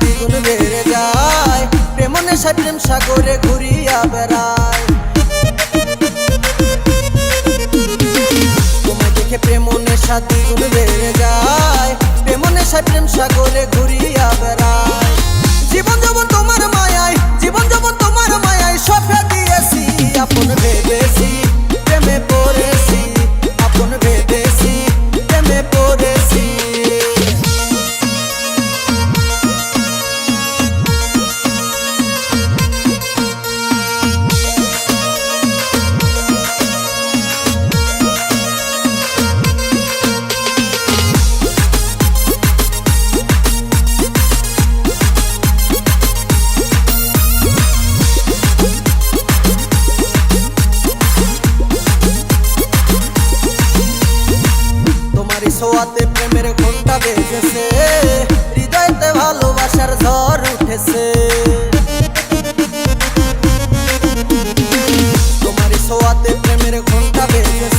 দ্বিগুণ বেড়ে যায়। প্রেম নেশা প্রেম সাগরে ঘুরিয়া বেড়ায়। তোমায় দেখে প্রেম নেশা দ্বিগুণ বেড়ে যায়। প্রেম নেশা প্রেম সাগরে ঘুরিয়া বেড়ায়। ছোঁয়াতে প্রেমের ঘণ্টা বেজেছে হৃদয়তে ভালোবাসার ঝড় উঠেছে। তোমার ছোঁয়াতে প্রেমের ঘণ্টা বেজেছে